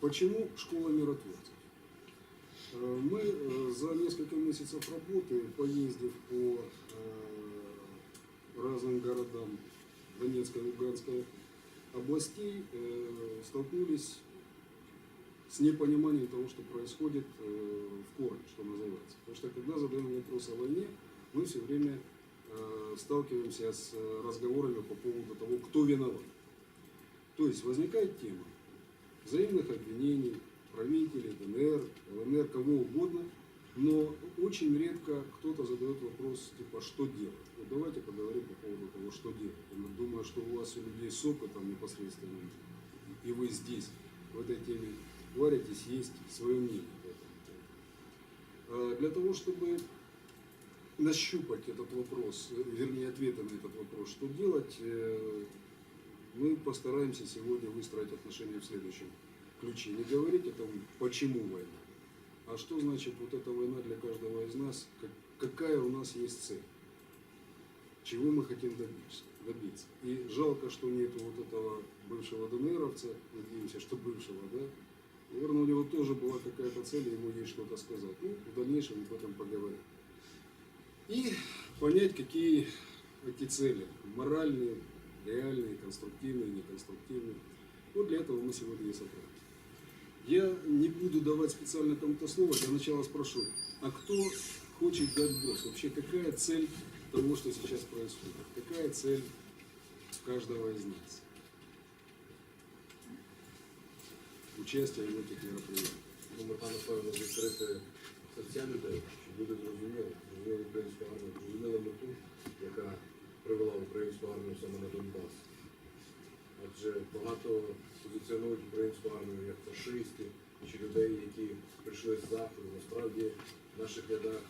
Почему школа миротворцев? Э, Мы э, за несколько месяцев работы, поездив по э, разным городам Донецкой Луганской областей, столкнулись с непониманием того, что происходит в корне, что называется. Потому что когда задаем вопрос о войне, мы все время сталкиваемся с разговорами по поводу того, кто виноват. То есть возникает тема взаимных обвинений правителей ДНР, ЛНР, кого угодно, но очень редко кто-то задает вопрос, типа, что делать. Вот давайте поговорим по поводу того, что делать. Я думаю, что у вас у людей с опытом непосредственно, и вы здесь, в этой теме, варитесь, есть свое мнение по этому. А Для того, чтобы нащупать этот вопрос, вернее, ответы на этот вопрос, что делать, э, мы постараемся сегодня выстроить отношения в следующем ключе. Не говорить о том, почему война, а что значит вот эта война для каждого из нас, как- какая у нас есть цель, чего мы хотим добиться. добиться. И жалко, что нету вот этого бывшего ДНРовца, надеемся, что бывшего, да, Наверное, у него тоже была какая-то цель, ему есть что-то сказать. Ну, в дальнейшем об этом поговорим. И понять, какие эти цели. Моральные, реальные, конструктивные, неконструктивные. Вот для этого мы сегодня и собрались. Я не буду давать специально кому-то слово, для начала спрошу, а кто хочет дать босс? Вообще, какая цель того, что сейчас происходит? Какая цель каждого из нас? Участие в этих мероприятиях. Ну, мета, напевно, відкрити серця людей, щоб люди зрозуміли, зрозуміли українську армію, зрозуміли мету, яка привела українську армію саме на Донбас. Адже багато позиціонують українську армію як фашистів чи людей, які прийшли з заходу. Насправді в наших рядах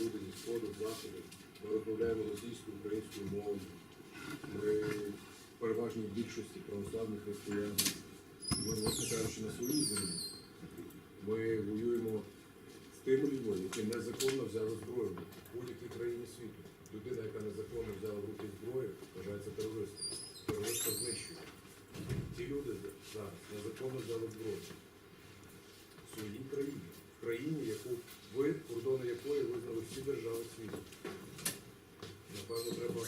люди зі сходу, заходу. Ми розмовляємо російською, українською мовою. Ми переважній більшості православних християн. Ми, власне кажучи, на своїй землі. Ми воюємо з тими людьми, які незаконно взяли зброю в будь-якій країні світу. Людина, яка незаконно взяла в руки зброю, вважається терористом. Терориста знищує. Ті люди зараз незаконно взяли зброю в своїй країні, в країні, яку ви, кордони якої визнали всі держави світу. Напевно, треба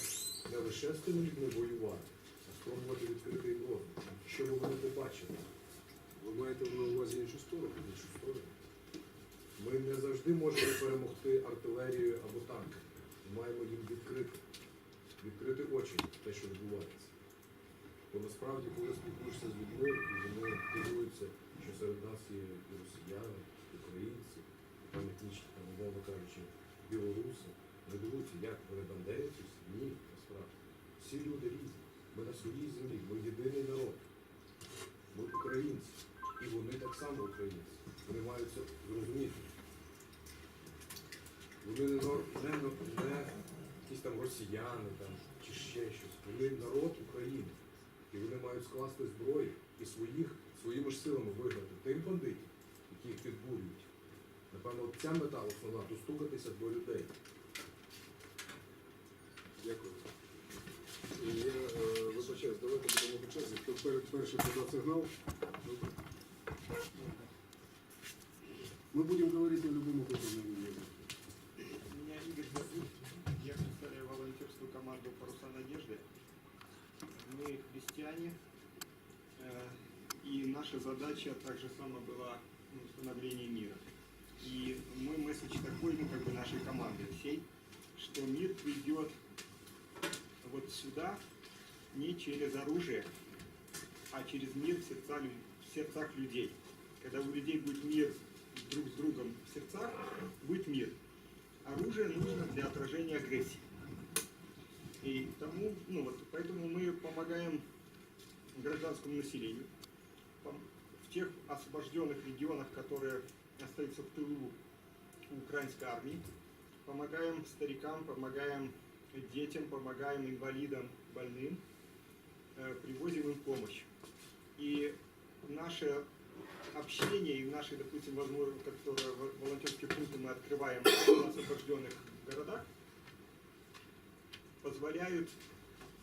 не лише з тими людьми воювати, а спробувати відкрити їм розум, що би вони побачили. Ви маєте на увазі іншу сторону? Іншу сторону. Ми не завжди можемо перемогти артилерією або танком. Маємо їм відкрити, відкрити очі те, що відбувається. Бо насправді, коли спілкуєшся з людьми, і вони дивуються, що серед нас є і росіяни, і українці, і там етнічні, там, умовно кажучи, білоруси, не дивуються, як вони бандерівці, ні, насправді. Всі люди різні. Ми на своїй землі, ми єдиний народ. Ми українці. І вони так само українці. Вони мають це зрозуміти. Вони не, не, не, не якісь там росіяни там, чи ще щось. Вони народ України. І вони мають скласти зброю і своїх, своїми ж силами виграти тих бандитів, які їх підбурюють. Напевно, ця мета основна достукатися до людей. Дякую. І я е, вибачаюсь, давайте будемо вибачатися. Хто пер- перший подав сигнал? Добре. Мы будем говорить на любом уровне. Мы христиане, э, и наша задача также сама была ну, установление мира. И мой месседж такой, ну, как бы нашей команды всей, что мир придет вот сюда не через оружие, а через мир в, сердца, в сердцах людей. Когда у людей будет мир друг с другом в сердцах, будет мир. Оружие нужно для отражения агрессии. И тому, ну вот, поэтому мы помогаем гражданскому населению в тех освобожденных регионах, которые остаются в тылу у украинской армии. Помогаем старикам, помогаем детям, помогаем инвалидам, больным, э, привозим им помощь. И наше общение и наши, допустим, возможности, которые во- волонтерские пункты мы открываем в освобожденных городах, позволяют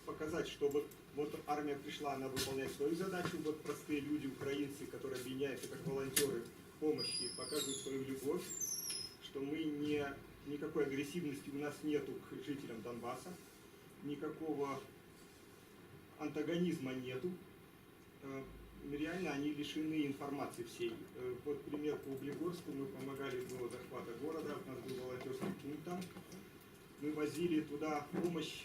показать, что вот, вот армия пришла, она выполняет свою задачу, вот простые люди, украинцы, которые объединяются как волонтеры помощи, показывают свою любовь, что мы не, никакой агрессивности у нас нету к жителям Донбасса, никакого антагонизма нету. Э, Реально они лишены информации всей. Э, Вот пример по Углегорску, мы помогали до захвата города, у нас был волонтерский пункт там. Мы возили туда помощь,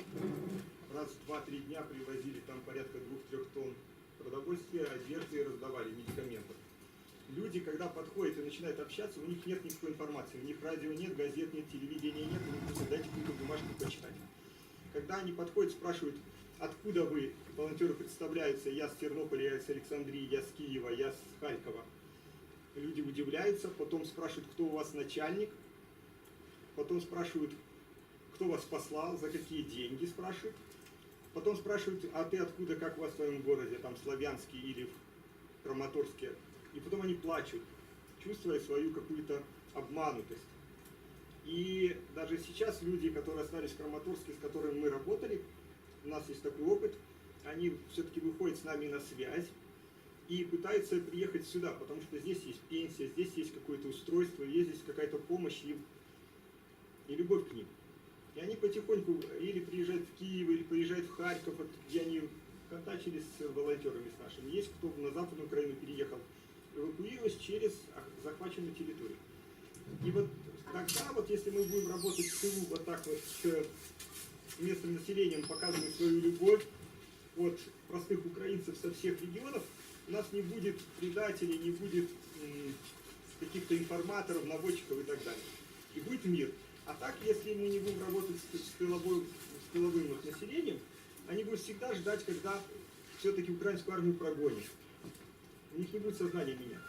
раз в два-три дня привозили там порядка двух-трех тонн продовольствия, одежды и раздавали медикаментов. Люди, когда подходят и начинают общаться, у них нет никакой информации, у них радио нет, газет нет, телевидения нет, они просто дайте какую-то бумажку почитать. Когда они подходят, спрашивают, откуда вы, волонтеры представляются, я с Тернополя, я с Александрии, я с Киева, я с Харькова. Люди удивляются, потом спрашивают, кто у вас начальник, потом спрашивают, кто вас послал, за какие деньги спрашивают. Потом спрашивают, а ты откуда, как у вас в твоем городе, там, Славянске или Краматорске. И потом они плачут, чувствуя свою какую-то обманутость. И даже сейчас люди, которые остались в Краматорске, с которыми мы работали, у нас есть такой опыт, они все-таки выходят с нами на связь и пытаются приехать сюда, потому что здесь есть пенсия, здесь есть какое-то устройство, есть здесь какая-то помощь и, и любовь к ним. И они потихоньку или приезжают в Киев, или приезжают в Харьков, где они контактились с волонтерами с нашими. Есть кто на Западную Украину переехал, эвакуировались через ах- захваченную территорию. И вот тогда, вот если мы будем работать в тылу вот так вот с местным населением, показывать свою любовь от простых украинцев со всех регионов, у нас не будет предателей, не будет каких-то информаторов, наводчиков и так далее. И будет мир. А так, если мы не будем работать с, тыловой- с тыловым населением, они будут всегда ждать, когда все-таки украинскую армию прогонят. У них не будет сознания меняться.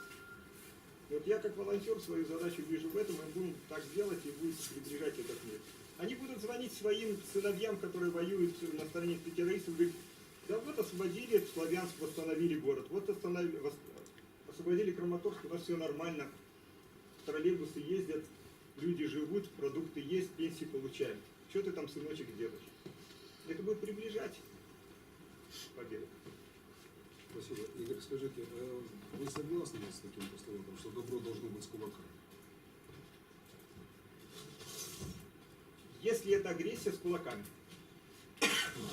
Вот я как волонтер свою задачу вижу в этом, мы будем так делать и будем приближать этот мир. Они будут звонить своим сыновьям, которые воюют на стороне террористов, говорить, да вот освободили Славянск, восстановили город, вот остановили, вос- освободили Краматорск, у нас все нормально, троллейбусы ездят, люди живут, продукты есть, пенсии получаем. Что ты там, сыночек, делаешь? Это будет приближать победу. Спасибо. Игорь, скажите, э, вы согласны с таким постулатом, что добро должно быть с кулаками? Если это агрессия с кулаками.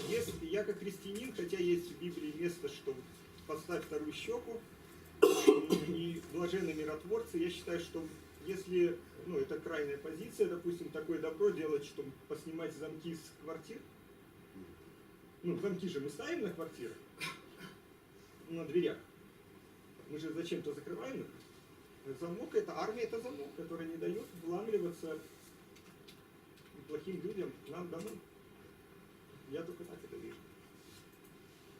Если я как христианин, хотя есть в Библии место, что подставь вторую щеку, и блаженны миротворцы, я считаю, что если, ну, это крайняя позиция, допустим, такое добро делать, чтобы поснимать замки с квартир, ну, замки же мы ставим на квартиры, на дверях. Мы же зачем-то закрываем их. Замок это армия, это замок, который не дает вламливаться плохим людям нам домой. Я только так это вижу.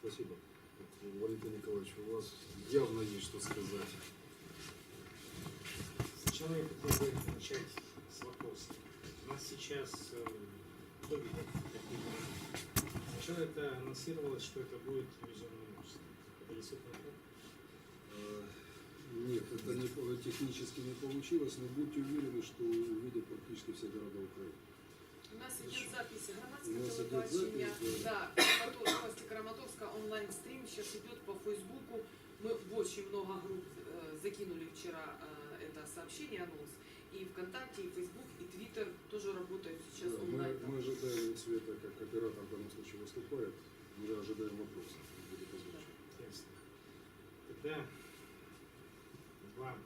Спасибо. Валентин Николаевич, у вас явно есть что сказать. Сначала я хотел бы начать с вопроса. У нас сейчас э, кто видит, как минимум. Сначала это анонсировалось, что это будет телевизионный мост. Это действительно так? Э, Нет, это не, по- технически не получилось, но будьте уверены, что увидят практически все города Украины. У нас идет запись громадского телебачення. Да, новости Краматорска онлайн-стрим сейчас идет по Фейсбуку. Мы очень много групп э, закинули вчера это сообщение, анонс. И ВКонтакте, и Фейсбук, и Твиттер тоже работают сейчас Да, мы, онлайн. мы ожидаем Света, как оператор в данном случае выступает, мы ожидаем вопросы. будет озвучен. Ясно. Тогда два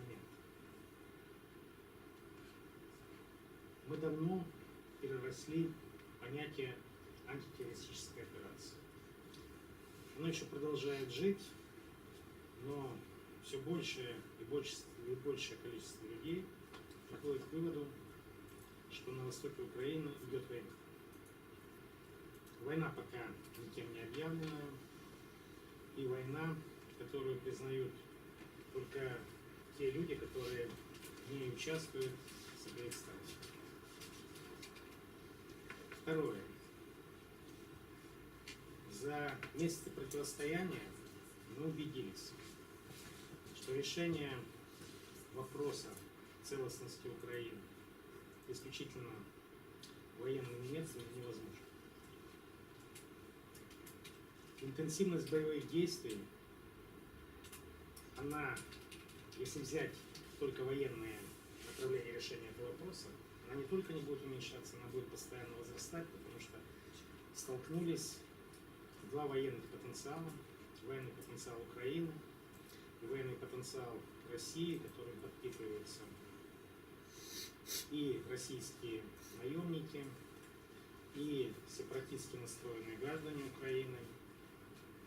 момента. Мы давно переросли понятие антитеррористической операции. Оно еще продолжает жить, но все большее и больше, и большее количество людей приходит к выводу, что на востоке Украины идет война. Война пока никем не объявленная, и война, которую признают только те люди, которые в ней участвуют с обеих сторон. Второе. За месяцы противостояния мы убедились, решение вопроса целостности Украины исключительно военными методами невозможно. интенсивность боевых действий, она, если взять только военные направления решения этого вопроса, она не только не будет уменьшаться, она будет постоянно возрастать, потому что столкнулись два военных потенциала, военный потенциал Украины военный потенциал России, который подпитывается и российские наемники, и сепаратистски настроенные граждане Украины,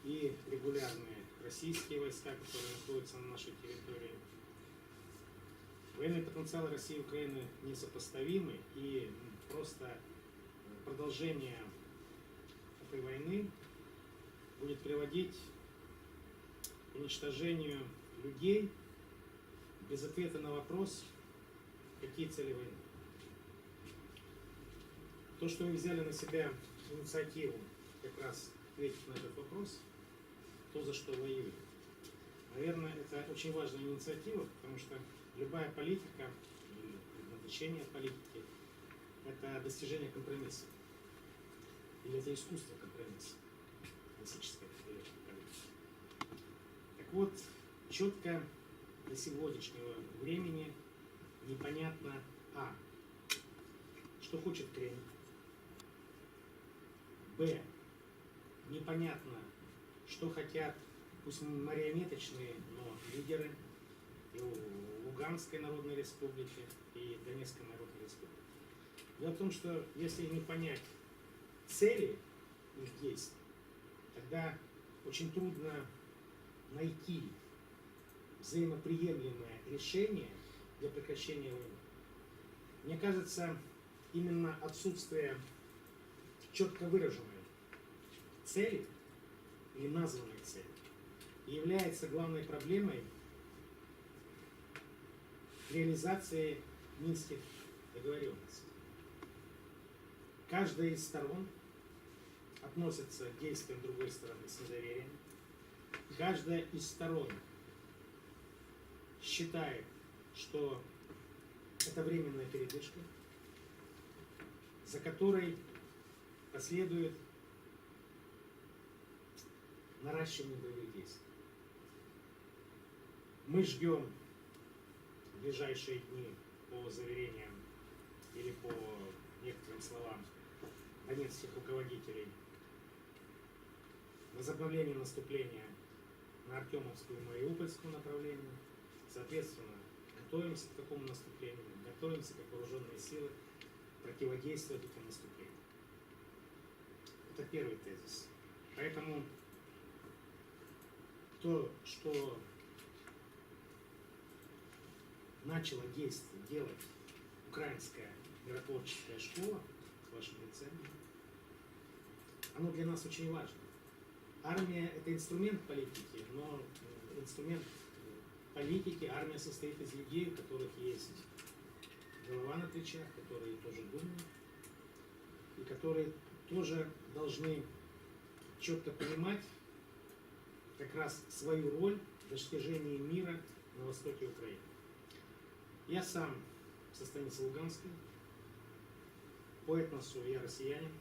и регулярные российские войска, которые находятся на нашей территории. Военный потенциал России и Украины несопоставимы, и просто продолжение этой войны будет приводить уничтожению людей без ответа на вопрос, какие цели войны. То, что вы взяли на себя инициативу как раз ответить на этот вопрос, то, за что воюют. Наверное, это очень важная инициатива, потому что любая политика, или предназначение политики, это достижение компромисса. Или это искусство компромисса. Классическое политика. Вот, четко до сегодняшнего времени непонятно, а, что хочет Кремль, б, непонятно, что хотят, пусть марионеточные, но лидеры и Луганской Народной Республики и Донецкой Народной Республики. Дело в том, что если не понять цели их действий, тогда очень трудно найти взаимоприемлемое решение для прекращения войны. Мне кажется, именно отсутствие четко выраженной цели или названной цели является главной проблемой реализации минских договоренностей. Каждая из сторон относится к действиям другой стороны с недоверием. Каждая из сторон считает, что это временная передышка, за которой последует наращивание боевых действий. Мы ждем в ближайшие дни по заверениям или по некоторым словам донецких руководителей возобновление наступления на Артемовскую и Мариупольскую направление. Соответственно, готовимся к такому наступлению, готовимся как вооруженные силы противодействовать этому наступлению. Это первый тезис. Поэтому то, что начала действовать, делать украинская миротворческая школа в вашем лице, оно для нас очень важно. Армия – это инструмент политики, но э, инструмент э, политики, армия состоит из людей, у которых есть голова на плечах, которые тоже думают, и которые тоже должны четко понимать как раз свою роль в достижении мира на востоке Украины. Я сам со станицы Луганской, по этносу я россиянин,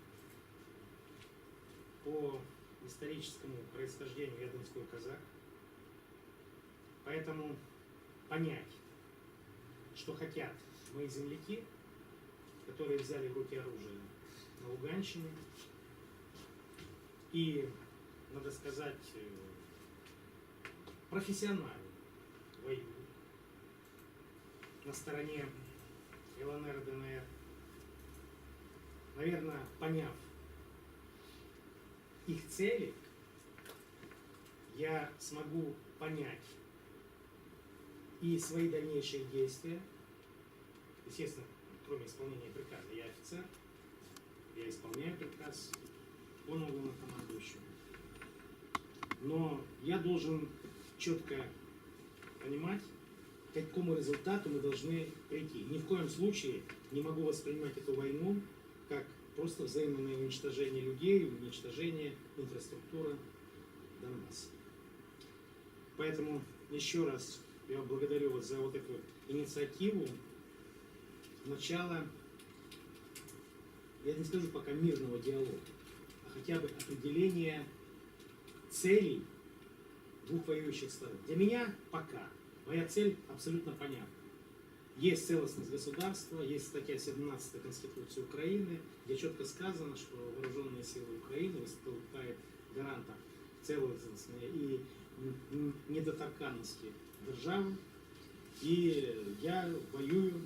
по историческому происхождению я казак. Поэтому понять, что хотят мои земляки, которые взяли в руки оружие на Луганщине, и, надо сказать, э, профессионально воюют на стороне ЛНР, ДНР. Наверное, поняв их цели, я смогу понять и свои дальнейшие действия. Естественно, кроме исполнения приказа, я офицер, я исполняю приказ по новому командующему. Но я должен четко понимать, к какому результату мы должны прийти. Ни в коем случае не могу воспринимать эту войну как просто взаимное уничтожение людей, уничтожение инфраструктуры Донбасса. Поэтому еще раз я благодарю вас за вот эту инициативу. Начало, я не скажу пока мирного диалога, а хотя бы определения целей двух воюющих сторон. Для меня пока моя цель абсолютно понятна. Есть целостность государства, есть статья 17 Конституции Украины, где четко сказано, что вооруженные силы Украины выступают гарантом целостности и н- недоторканности державы. И я воюю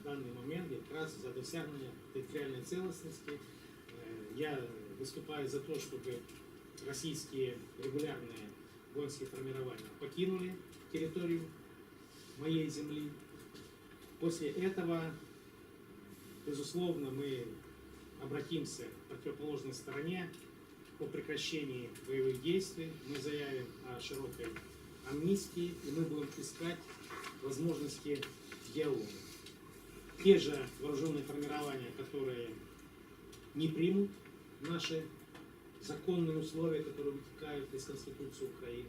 в данный момент как раз за досягнение территориальной целостности. Э, Я выступаю за то, чтобы российские регулярные воинские формирования покинули территорию моей земли. После этого, безусловно, мы обратимся к противоположной стороне по прекращении боевых действий. Мы заявим о широкой амнистии, и мы будем искать возможности диалога. Те же вооруженные формирования, которые не примут наши законные условия, которые вытекают из Конституции Украины,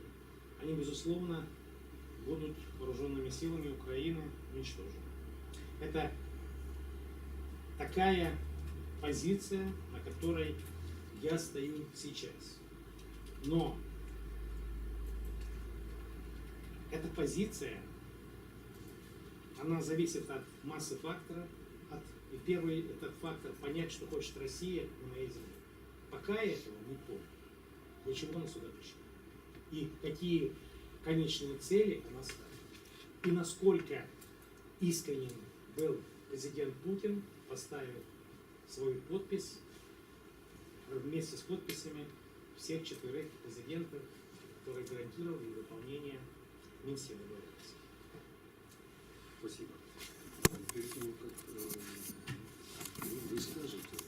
они, безусловно, будут вооруженными силами Украины уничтожены. Это такая позиция, на которой я стою сейчас. Но эта позиция, она зависит от массы факторов. От, и первый этот фактор понять, что хочет Россия на моей земле. Пока я этого не понял. Для чего она сюда пришла? И какие конечные цели она ставит. И насколько искренним был президент Путин, поставив свою подпись э, вместе с подписями всех четверых президентов, которые гарантировали выполнение Минских договоренностей. Спасибо. Перед тем, как э, вы скажете,